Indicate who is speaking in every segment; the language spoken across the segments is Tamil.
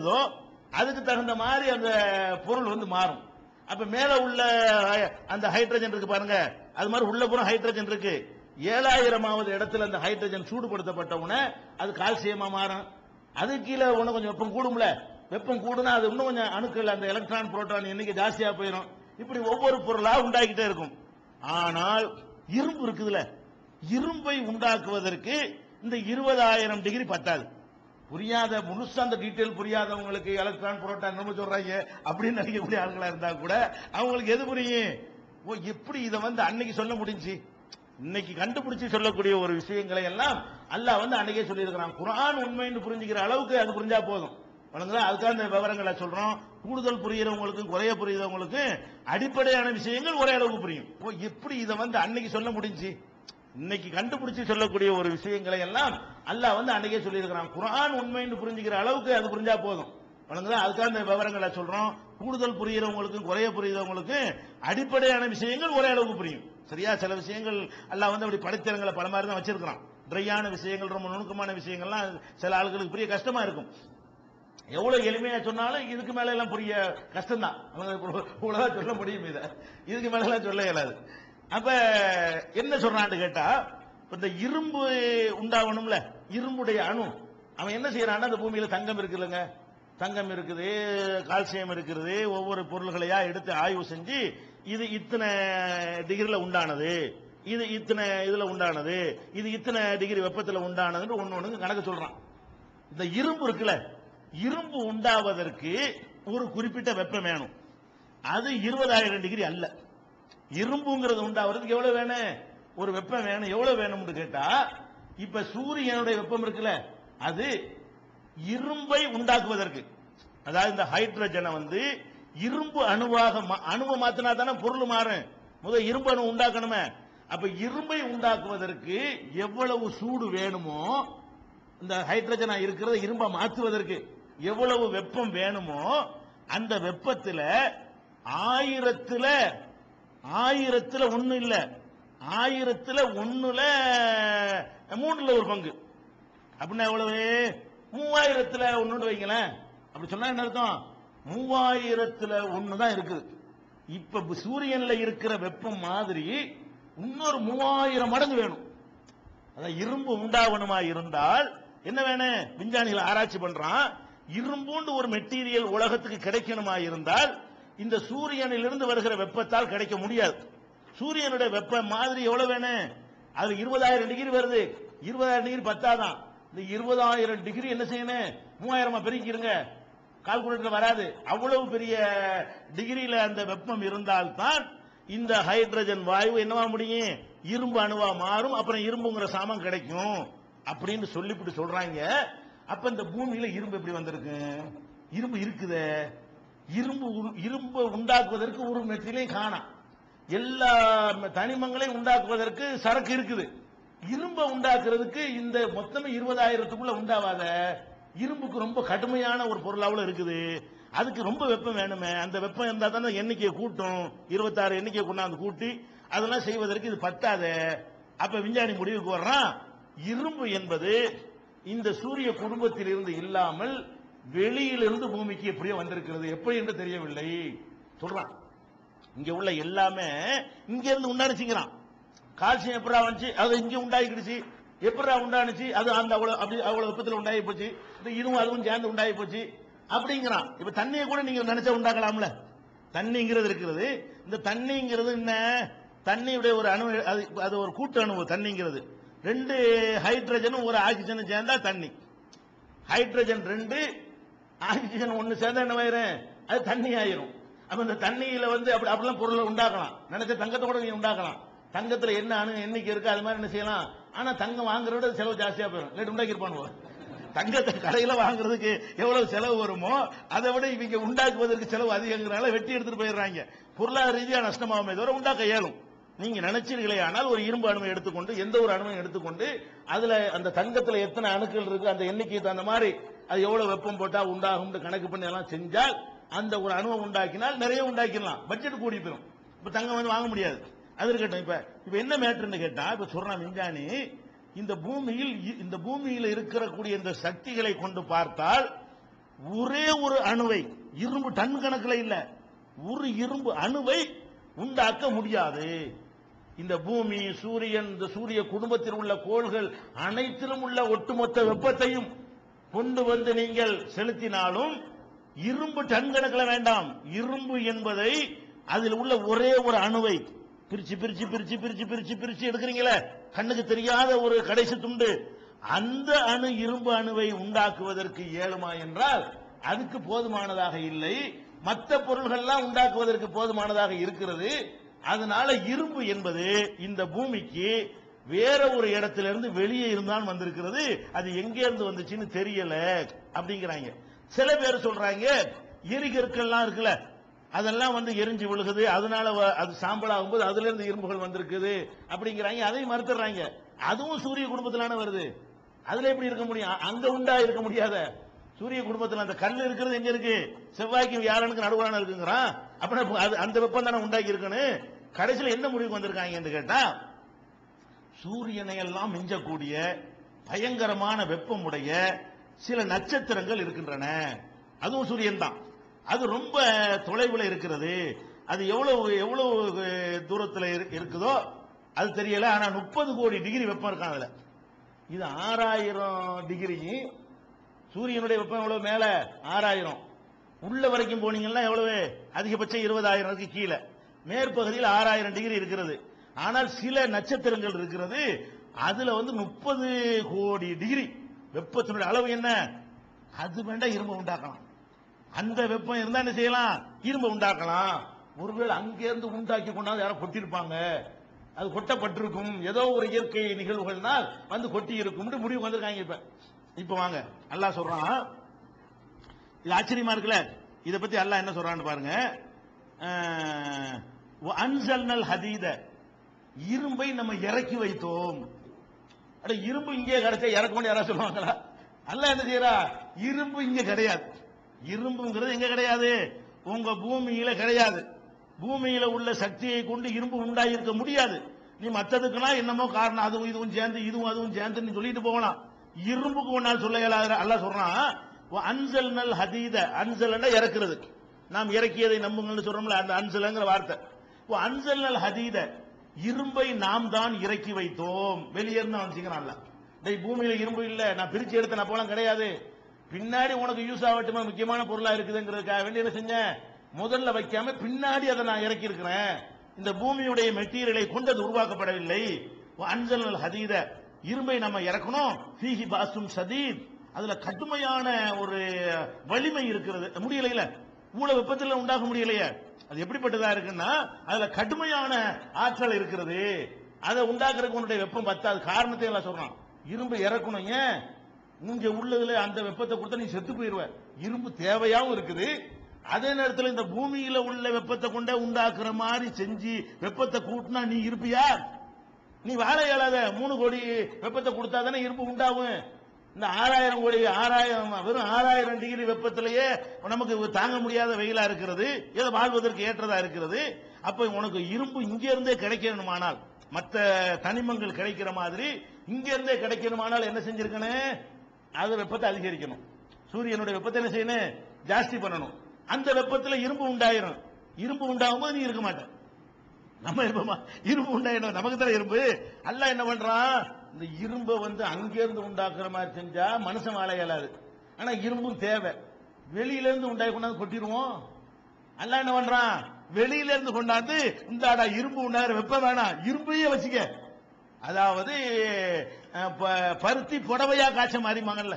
Speaker 1: இருந்ததோ அதுக்கு தகுந்த மாதிரி அந்த பொருள் வந்து மாறும். அப்ப மேல உள்ள அந்த ஹைட்ரஜன் இருக்கு பாருங்க. அது மாதிரி உள்ள புறம் ஹைட்ரஜன் இருக்கு. ஏழாயிரமாவது இடத்துல அந்த ஹைட்ரஜன் சூடுபடுத்தப்பட்ட உடனே அது கால்சியமா மாறும். அது கீழே ஒன்றும் கொஞ்சம் வெப்பம் கூடும்ல. வெப்பம் கூடுனா அது இன்னும் கொஞ்சம் அணுக்கள் அந்த எலக்ட்ரான் புரோட்டான் எண்ணிக்கை ஜாஸ்தியா போயிடும் இப்படி ஒவ்வொரு பொருளா உண்டாக்கிட்டே இருக்கும். ஆனால் இரும்பு இருக்குதுல. இரும்பை உண்டாக்குவதற்கு இந்த இருபதாயிரம் டிகிரி பத்தாது. புரியாத முழுசா அந்த டீட்டெயில் புரியாதவங்களுக்கு எலக்ட்ரான் புரோட்டா நம்ம சொல்றாங்க? அப்படின்னு நினைக்கக்கூடிய ஆட்களா இருந்தா கூட அவங்களுக்கு எது புரியும்? ஓ எப்படி இதை வந்து அன்னைக்கு சொல்ல முடிஞ்சு? இன்னைக்கு கண்டுபிடிச்சு சொல்லக்கூடிய ஒரு விஷயங்களை எல்லாம் அல்லாஹ் வந்து அன்னைக்கே சொல்லியிருக்கிறான். குரான் உண்மைன்னு புரிஞ்சுக்கிற அளவுக்கு அது புரிஞ்சா போதும். வணங்குதா அதுக்காக இந்த விவரங்களை சொல்றோம். கூடுதல் புரியுறவங்களுக்கும் குறைய புரியுறவங்களுக்கும் அடிப்படையான விஷயங்கள் ஒரே அளவுக்கு புரியும். ஓ எப்படி இதை வந்து அன்னைக்கு சொல்ல முடிஞ்சு? இன்னைக்கு கண்டுபிடிச்சு சொல்லக்கூடிய ஒரு விஷயங்களை எல்லாம் அல்லாஹ் வந்து அன்னைக்கே சொல்லியிருக்கிறான். குரான் உண்மைன்னு புரிஞ்சுக்கிற அளவுக்கு அது புரிஞ்சா போதும். வழங்குதா அதுக்காக இந்த விவரங்களை சொல்றோம். கூடுதல் புரியுறவங்களுக்கும் குறைய புரியுறவங்களுக்கும் அடிப்படையான விஷயங்கள் ஒரே அளவுக்கு புரியும். சரியா? சில விஷயங்கள் அல்லாஹ் வந்து அப்படி படித்திறங்களை பல மாதிரி தான் வச்சிருக்கிறான். ட்ரையான விஷயங்கள் ரொம்ப நுணுக்கமான விஷயங்கள்லாம் சில ஆளுகளுக்கு புரிய கஷ்டமா இருக்கும். எவ்வளவு எளிமையா சொன்னாலும் இதுக்கு மேல எல்லாம் புரிய கஷ்டம் தான் இவ்வளவுதான் சொல்ல முடியும் இதை. இதுக்கு மேல எல்லாம் சொல்ல இயலாது. அப்ப என்ன சொல்றான்னு கேட்டா இந்த இரும்பு உண்டாகணும்ல இரும்புடைய அணு. அவன் என்ன செய்யறான்னா அந்த பூமியில தங்கம் இருக்குல்லங்க. தங்கம் இருக்குது கால்சியம் இருக்குது ஒவ்வொரு பொருள்களையா எடுத்து ஆய்வு செஞ்சு இது இத்தனை டிகிரில உண்டானது. இது இத்தனை இதுல உண்டானது. இது இத்தனை டிகிரி வெப்பத்துல உண்டானதுன்னு ஒன்று ஒண்ணு கணக்கு சொல்றான். இந்த இரும்பு இருக்குல்ல இரும்பு உண்டாவதற்கு ஒரு குறிப்பிட்ட வெப்பம் வேணும். அது இருபதாயிரம் டிகிரி அல்ல. இரும்புங்கிறது உண்டாகிறதுக்கு எவ்வளவு வேணும் ஒரு வெப்பம் வேணும் எவ்வளவு வேணும்னு கேட்டா இப்ப சூரியனுடைய வெப்பம் இருக்குல்ல அது இரும்பை உண்டாக்குவதற்கு. அதாவது இந்த ஹைட்ரஜனை வந்து இரும்பு அணுவாக மா- அணுவை மாத்தினா தானே பொருள் மாறும். முதல் இரும்பு அணு உண்டாக்கணுமே. அப்ப இரும்பை உண்டாக்குவதற்கு எவ்வளவு சூடு வேணுமோ இந்த ஹைட்ரஜனா இருக்கிறத இரும்பை மாற்றுவதற்கு எவ்வளவு வெப்பம் வேணுமோ அந்த வெப்பத்தில் ஆயிரத்துல ஆயிரத்துல ஒண்ணு இல்ல. ஆயிரத்துல ஒண்ணுல மூணுல ஒரு பங்கு. அப்படின்னா எவ்வளவு? மூவாயிரத்துல ஒண்ணு வைங்களேன். அப்படி சொன்னா என்ன அர்த்தம்? மூவாயிரத்துல ஒண்ணுதான் இருக்குது. இப்ப சூரியன்ல இருக்கிற வெப்பம் மாதிரி இன்னொரு மூவாயிரம் மடங்கு வேணும். அதான் இரும்பு உண்டாவணுமா இருந்தால் என்ன வேணும்? விஞ்ஞானிகள் ஆராய்ச்சி பண்றான். இரும்புண்டு ஒரு மெட்டீரியல் உலகத்துக்கு கிடைக்கணுமா இருந்தால் இந்த சூரியனிலிருந்து வருகிற வெப்பத்தால் கிடைக்க முடியாது. சூரியனுடைய வெப்பம் மாதிரி எவ்வளவு வேணும் அது இருபதாயிரம் டிகிரி வருது. இருபதாயிரம் டிகிரி பத்தாதான். இந்த இருபதாயிரம் டிகிரி என்ன செய்யணும் மூவாயிரமா பெருக்கிருங்க கால்குலேட்டர் வராது. அவ்வளவு பெரிய டிகிரியில அந்த வெப்பம் இருந்தால்தான் இந்த ஹைட்ரஜன் வாயு என்னவா முடியும்? இரும்பு அணுவா மாறும். அப்புறம் இரும்புங்கிற சாமான் கிடைக்கும். அப்படின்னு சொல்லிவிட்டு சொல்றாங்க. அப்ப இந்த பூமியில இரும்பு எப்படி வந்திருக்கு? இரும்பு இருக்குதே. இரும்பு உரு- இரும்பு உண்டாக்குவதற்கு ஒரு மெட்டீரியலையும் காணாம். எல்லா தனிமங்களையும் உண்டாக்குவதற்கு சரக்கு இருக்குது. இரும்பை உண்டாக்குறதுக்கு இந்த மொத்தமே இருபதாயிரத்துக்குள்ள உண்டாவாத இரும்புக்கு ரொம்ப கடுமையான ஒரு பொருளாவில் இருக்குது. அதுக்கு ரொம்ப வெப்பம் வேணுமே. அந்த வெப்பம் இருந்தால் தானே எண்ணிக்கையை கூட்டும். இருபத்தாறு எண்ணிக்கையை கொண்டாந்து கூட்டி அதெல்லாம் செய்வதற்கு இது பத்தாதே. அப்ப விஞ்ஞானி முடிவுக்கு வர்றான். இரும்பு என்பது இந்த சூரிய குடும்பத்தில் இருந்து இல்லாமல் வெளியிலிருந்து பூமிக்கு எப்படியோ வந்திருக்கிறது. எப்படி என்று தெரியவில்லை. சொல்றான். இங்க உள்ள எல்லாமே இங்க இருந்து உண்டானுச்சுங்கிறான். கால்சியம் எப்படா வந்துச்சு? அது இங்க உண்டாகிடுச்சு எப்படா உண்டானுச்சு? அது அந்த அவ்வளவு அப்படி அவ்வளவு வெப்பத்தில் உண்டாகி போச்சு. இதுவும் அதுவும் சேர்ந்து உண்டாகி போச்சு. அப்படிங்கிறான். இப்ப தண்ணியை கூட நீங்க நினைச்சா உண்டாக்கலாம்ல தண்ணிங்கிறது இருக்கிறது. இந்த தண்ணிங்கிறது என்ன? தண்ணியுடைய ஒரு அணு அது அது ஒரு கூட்டு அணு தண்ணிங்கிறது. ரெண்டு ஹைட்ரஜனும் ஒரு ஆக்சிஜனும் சேர்ந்தா தண்ணி. ஹைட்ரஜன் ரெண்டு ஆக்சிஜன் ஒன்று சேர்ந்தா என்ன ஆயிரும்? அது தண்ணி ஆயிரும். அப்ப இந்த தண்ணியில வந்து அப்படி அப்படிலாம் பொருளை உண்டாக்கலாம். நினைச்ச தங்கத்தை கூட நீ உண்டாக்கலாம். தங்கத்துல என்ன அணு எண்ணிக்கை இருக்கு அது மாதிரி என்ன செய்யலாம். ஆனா தங்கம் வாங்குறத விட செலவு ஜாஸ்தியா போயிடும் லேட் உண்டாக்கி இருப்பானுவோ தங்கத்தை கடையில வாங்குறதுக்கு எவ்வளவு செலவு வருமோ அதை விட இவங்க உண்டாக்குவதற்கு செலவு அதிகங்கிறனால வெட்டி எடுத்துட்டு போயிடுறாங்க. பொருளாதார ரீதியா நஷ்டமாகுமே தவிர உண்டாக்க இயலும். நீங்க நினைச்சீர்களே ஆனால் ஒரு இரும்பு அணுவை எடுத்துக்கொண்டு எந்த ஒரு அணுவையும் எடுத்துக்கொண்டு அதுல அந்த தங்கத்துல எத்தனை அணுக்கள் இருக்கு அந்த எண்ணிக்கைக்கு தகுந்த மாதிரி அது எவ்வளவு வெப்பம் போட்டா உண்டாகும் கணக்கு பண்ணி எல்லாம் செஞ்சால் அந்த ஒரு அணுவை உண்டாக்கினால் நிறைய உண்டாக்கிடலாம். பட்ஜெட் கூடி போயிடும் இப்ப தங்கம் வந்து வாங்க முடியாது. அது இருக்கட்டும். இப்ப இப்ப என்ன மேட்டர்னு கேட்டா இப்ப சொல்றான் விஞ்ஞானி இந்த பூமியில் இ- இந்த பூமியில் இருக்கக்கூடிய இந்த சக்திகளை கொண்டு பார்த்தால் ஒரே ஒரு அணுவை இரும்பு டன் கணக்கில் இல்ல ஒரு இரும்பு அணுவை உண்டாக்க முடியாது. இந்த பூமி சூரியன் இந்த சூரிய குடும்பத்தில் உள்ள கோள்கள் அனைத்திலும் உள்ள ஒட்டுமொத்த வெப்பத்தையும் கொண்டு வந்து நீங்கள் செலுத்தினாலும் இரும்பு டன் கணக்கில் வேண்டாம். இரும்பு என்பதை அதில் உள்ள ஒரே ஒரு அணுவை பிரிச்சு பிரிச்சு பிரிச்சு பிரிச்சு பிரிச்சு பிரிச்சு எடுக்கிறீங்களே? கண்ணுக்கு தெரியாத ஒரு கடைசி துண்டு. அந்த அணு இரும்பு அணுவை உண்டாக்குவதற்கு இயலுமா என்றால் அதுக்கு போதுமானதாக இல்லை. மற்ற பொருள்கள்லாம் உண்டாக்குவதற்கு போதுமானதாக இருக்கிறது. அதனால இரும்பு என்பது இந்த பூமிக்கு வேற ஒரு இடத்திலிருந்து வெளியே இருந்தான் வந்திருக்கிறது. அது எங்கே இருந்து வந்துச்சுன்னு தெரியல அப்படிங்கிறாங்க. சில பேர் சொல்றாங்க எரிகற்கள்லாம் இருக்குல்ல அதெல்லாம் வந்து எரிஞ்சு விழுகுது. அதனால வ- அது சாம்பலாகும் போது அதுல இருந்து இரும்புகள் வந்திருக்குது அப்படிங்கிறாங்க. அதையும் மறுத்துறாங்க அதுவும் சூரிய குடும்பத்திலான வருது. அதுல எப்படி இருக்க முடியும்? அங்க உண்டா இருக்க முடியாத? சூரிய குடும்பத்தில் அந்த கல் இருக்கிறது எங்க இருக்கு? செவ்வாய்க்கு வியாழனுக்கு நடுவான இருக்குங்கிறான். அப்படின்னா அது அந்த வெப்பம் தானே உண்டாக்கி இருக்குன்னு கடைசியில் என்ன முடிவுக்கு வந்திருக்காங்கன்னு கேட்டா சூரியனை எல்லாம் மிஞ்சக்கூடிய பயங்கரமான வெப்பமுடைய சில நட்சத்திரங்கள் இருக்கின்றன. அதுவும் சூரியன் தான் அது ரொம்ப தொலைவில் இருக்கிறது. அது எவ்வளவு எவ்வளவு தூரத்தில் இருக்குதோ அது தெரியல. ஆனால் முப்பது கோடி டிகிரி வெப்பம் இருக்கான் அதில். இது ஆறாயிரம் டிகிரி. சூரியனுடைய வெப்பம் எவ்வளவு மேல? ஆறாயிரம். உள்ள வரைக்கும் போனீங்கன்னா எவ்வளவு? அதிகபட்சம் இருபதாயிரம் இருக்கு கீழே. மேற்பகுதியில் ஆறாயிரம் டிகிரி இருக்கிறது. ஆனால் சில நட்சத்திரங்கள் இருக்கிறது. அதுல வந்து முப்பது கோடி டிகிரி வெப்பத்தினுடைய அளவு என்ன? அது வேண்டாம் இரும்பு உண்டாக்கலாம். அந்த வெப்பம் இருந்தா என்ன செய்யலாம்? இரும்பு உண்டாக்கலாம். ஒருவேளை அங்கிருந்து உண்டாக்கி கொண்டாந்து யாரோ கொட்டியிருப்பாங்க. அது கொட்டப்பட்டிருக்கும். ஏதோ ஒரு இயற்கை நிகழ்வுகள்னால் வந்து கொட்டி இருக்கும்னு முடிவு வந்திருக்காங்க இப்ப. இப்ப வாங்க. அல்லா சொல்றான். இது ஆச்சரியமா இருக்குல்ல? இதை பத்தி அல்லா என்ன சொல்றான்னு பாருங்க. அன்சல்னல் ஹதீத. இரும்பை நம்ம இறக்கி வைத்தோம். அட இரும்பு இங்கே கிடைச்சா இறக்கணும் யாராவது சொல்லுவாங்களா? அல்ல என்ன செய்யறா? இரும்பு இங்க கிடையாது. இரும்புங்கிறது எங்க கிடையாது? உங்க பூமியில கிடையாது. பூமியில உள்ள சக்தியை கொண்டு இரும்பு உண்டாயிருக்க முடியாது. நீ மத்ததுக்குலாம் என்னமோ காரணம். அதுவும் இதுவும் சேர்ந்து இதுவும் அதுவும் சேர்ந்து சொல்லிட்டு போகலாம். இரும்புக்கு ஒன்னால் சொல்ல இயலாத அல்ல சொல்றான் அன்சல் நல் ஹதீத. அன்சல் இறக்குறது. நாம் இறக்கியதை நம்புங்கள்னு சொல்றோம்ல அந்த அன்சல்ங்கிற வார்த்தை. அன்சல் நல் ஹதீத. இரும்பை நாம் தான் இறக்கி வைத்தோம். வெளியே இருந்து அவன் சீக்கிரம் டேய் பூமியில இரும்பு இல்ல. நான் பிரிச்சு எடுத்த அப்போலாம் கிடையாது. பின்னாடி உனக்கு யூஸ் ஆகட்டுமே முக்கியமான பொருளா இருக்குதுங்கிறதுக்காக வேண்டி என்ன செஞ்சேன்? முதல்ல வைக்காம பின்னாடி அதை நான் இறக்கி இருக்கிறேன் இந்த பூமியுடைய மெட்டீரியலை கொண்டு அது உருவாக்கப்படவில்லை. அஞ்சல் ஹதீத இரும்பை நம்ம இறக்கணும். ஃபீஹி பாசும் சதீத் அதுல கடுமையான ஒரு வலிமை இருக்கிறது. முடியலையில. மூல வெப்பத்தில் உண்டாக முடியலையே. அது எப்படிப்பட்டதா இருக்குன்னா அதுல கடுமையான ஆற்றல் இருக்கிறது. அதை உண்டாக்குறதுக்கு உன்னுடைய வெப்பம் பத்தாது. காரணத்தை எல்லாம் சொல்றான் இரும்பு இறக்கணும். ஏன்? இங்க உள்ளதுல அந்த வெப்பத்தை கொடுத்தா நீ செத்து போயிருவ. இரும்பு தேவையாகவும் இருக்குது. அதே நேரத்தில் இந்த பூமியில உள்ள வெப்பத்தை கொண்டே உண்டாக்குற மாதிரி செஞ்சு வெப்பத்தை கூட்டினா நீ இருப்பியா? நீ வாழ இயலாத. மூணு கோடி வெப்பத்தை கொடுத்தா தானே இரும்பு உண்டாகும். இந்த ஆறாயிரம் கோடி ஆறாயிரம் வெறும் ஆறாயிரம் டிகிரி வெப்பத்திலேயே நமக்கு தாங்க முடியாத வெயிலா இருக்கிறது. ஏதோ வாழ்வதற்கு ஏற்றதா இருக்கிறது. அப்ப உனக்கு இரும்பு இங்கிருந்தே கிடைக்கணுமானால் மற்ற தனிமங்கள் கிடைக்கிற மாதிரி இங்கிருந்தே கிடைக்கணுமானால் என்ன செஞ்சிருக்கணும்? அது வெப்பத்தை அதிகரிக்கணும். சூரியனுடைய வெப்பத்தை என்ன செய்யணும்? ஜாஸ்தி பண்ணணும். அந்த வெப்பத்தில் இரும்பு உண்டாயிரும். இரும்பு உண்டாகும் போது நீ இருக்க மாட்டேன் நம்ம இருப்போமா? இரும்பு உண்டாயிடும். நமக்கு தான் இரும்பு? அல்ல என்ன பண்றான்? இந்த இரும்பை வந்து அங்கிருந்து உண்டாக்குற மாதிரி செஞ்சா மனுஷன் வாழ இயலாது. ஆனா இரும்பும் தேவை. வெளியில இருந்து உண்டாக்கி கொண்டாந்து கொட்டிடுவோம். அல்ல என்ன பண்றான்? வெளியில இருந்து கொண்டாந்து இந்தாடா இரும்பு உண்டாகிற வெப்பம் வேணாம். இரும்பையே வச்சுக்க. அதாவது ப- பருத்தி புடவையா காய்ச்ச மாதிரி மகன்ல.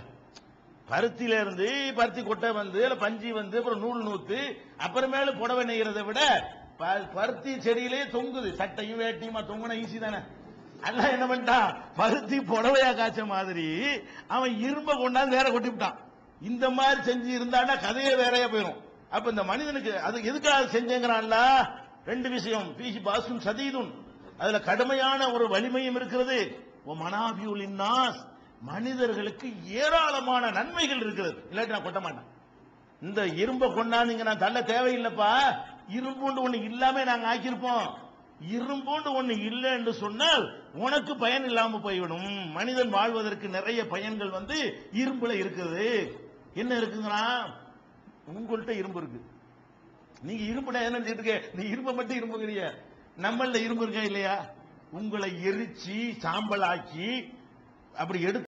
Speaker 1: பருத்தில இருந்து பருத்தி கொட்டை வந்து பஞ்சி வந்து அப்புறம் நூல் நூத்து அப்புறமேல புடவை நெய்யறதை விட ப- பருத்தி செடியிலே தொங்குது. சட்டையும் வேட்டியுமா தொங்குன ஈஸி தானே. அல்லாஹ் என்ன பண்ணிட்டான்? பருத்தி புடவையா காய்ச்ச மாதிரி அவன் இரும்ப கொண்டாந்து வேற கொட்டி விட்டான் இந்த மாதிரி செஞ்சு இருந்தான்னா கதையே வேறையா போயிடும் அப்ப இந்த மனிதனுக்கு அது எதுக்காக செஞ்சேங்கிறான்ல? ரெண்டு விஷயம். பிசி பாசும் சதீதுன். அதுல கடுமையான ஒரு வலிமையும் இருக்கிறது. ஓ மனிதர்களுக்கு ஏராளமான நன்மைகள் இருக்கிறது. இல்லாட்டி நான் கொட்ட மாட்டேன். இந்த இரும்பை கொண்டாந்தீங்க நான் தள்ள தேவையில்லைப்பா. இரும்புண்டு ஒண்ணு இல்லாம நாங்க ஆக்கியிருப்போம். இரும்போன்று ஒண்ணு இல்லை என்று சொன்னால் உனக்கு பயன் இல்லாம போய்விடும். மனிதன் வாழ்வதற்கு நிறைய பயன்கள் வந்து இரும்புல இருக்குது. என்ன இருக்குங்கன்னா உங்கள்கிட்ட இரும்பு இருக்கு. நீங்க இரும்புனா என்ன செஞ்சுட்டு இருக்க? நீ இரும்ப மட்டும் இரும்புங்கிறிய. நம்மள இரும்பு இருக்கா இல்லையா? உங்களை எரிச்சு சாம்பலாக்கி அப்படி எடுத்து